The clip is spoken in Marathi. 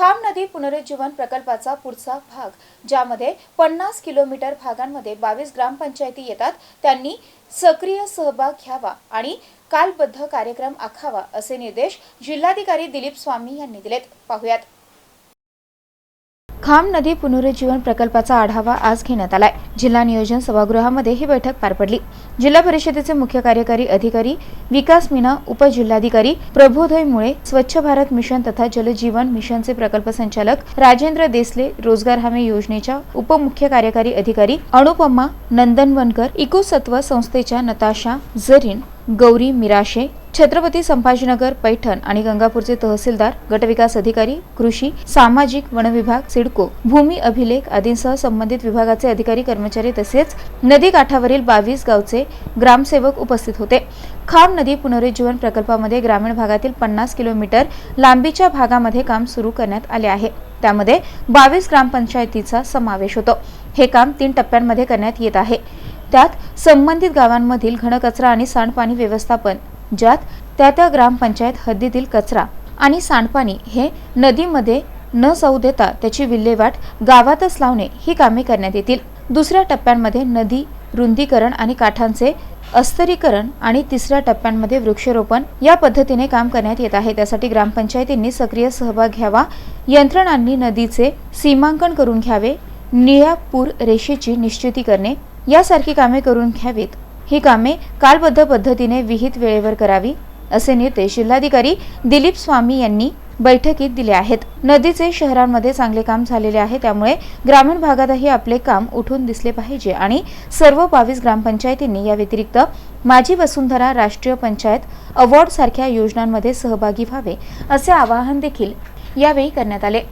खाम नदी पुनरुज्जीवन प्रकल्पाचा पुढचा भाग ज्यामध्ये पन्नास किलोमीटर भागांमध्ये बावीस ग्रामपंचायती येतात त्यांनी सक्रिय सहभाग घ्यावा आणि कालबद्ध कार्यक्रम आखावा असे निर्देश जिल्हाधिकारी दिलीप स्वामी यांनी दिलेत. पाहुयात. खाम नदी पुनरुज्जीवन प्रकल्पाचा आढावा आज घेण्यात आलाय. जिल्हा नियोजन सभागृहामध्ये ही बैठक पार पडली. जिल्हा परिषदेचे मुख्य कार्यकारी अधिकारी विकास मीना उपजिल्हाधिकारी प्रबोधय मुळे स्वच्छ भारत मिशन तथा जलजीवन मिशनचे प्रकल्प संचालक राजेंद्र देसले रोजगार हमी योजनेच्या उपमुख्य कार्यकारी अधिकारी अनुपमा नंदनवनकर इकोसत्व संस्थेच्या नताशा झरीन गौरी मिराशे छत्रपती संभाजीनगर पैठण आणि गंगापूरचे तहसीलदार गटविकास अधिकारी कृषी सामाजिक वनविभाग सिडको भूमी अभिलेख आदींसह संबंधित विभागाचे अधिकारी कर्मचारी तसेच नदी काठावरील बावीस गावचे ग्रामसेवक उपस्थित होते. खाम नदी पुनरुज्जीवन प्रकल्पामध्ये ग्रामीण भागातील पन्नास किलोमीटर लांबीच्या भागामध्ये काम सुरू करण्यात आले आहे. त्यामध्ये बावीस ग्रामपंचायतीचा समावेश होतो. हे काम तीन टप्प्यांमध्ये करण्यात येत आहे. त्यात संबंधित गावांमधील घनकचरा आणि सांडपाणी व्यवस्थापन ज्यात त्या त्या ग्रामपंचायत हद्दीतील कचरा आणि सांडपाणी हे नदीमध्ये न जाऊ देता त्याची विल्हेवाट गावातच लावणे ही कामे करण्यात येतील. दुसऱ्या टप्प्यांमध्ये नदी रुंदीकरण आणि काठांचे अस्तरीकरण आणि तिसऱ्या टप्प्यांमध्ये वृक्षारोपण या पद्धतीने काम करण्यात येत आहे. त्यासाठी ग्रामपंचायतींनी सक्रिय सहभाग घ्यावा यंत्रणांनी नदीचे सीमांकन करून घ्यावे निळ्या पूर रेषेची निश्चिती करणे यासारखी कामे करून घ्यावीत. ही कामे कालबद्ध पद्धतीने विहित वेळेवर करावी असे निर्देश जिल्हाधिकारी दिलीप स्वामी यांनी बैठकीत दिले आहेत. नदीचे शहरांमध्ये चांगले काम झालेले आहे त्यामुळे ग्रामीण भागातही आपले काम उठून दिसले पाहिजे आणि सर्व बावीस ग्रामपंचायतींनी या व्यतिरिक्त माझी वसुंधरा राष्ट्रीय पंचायत अवॉर्ड सारख्या योजनांमध्ये सहभागी व्हावे असे आवाहन देखील यावेळी करण्यात आले.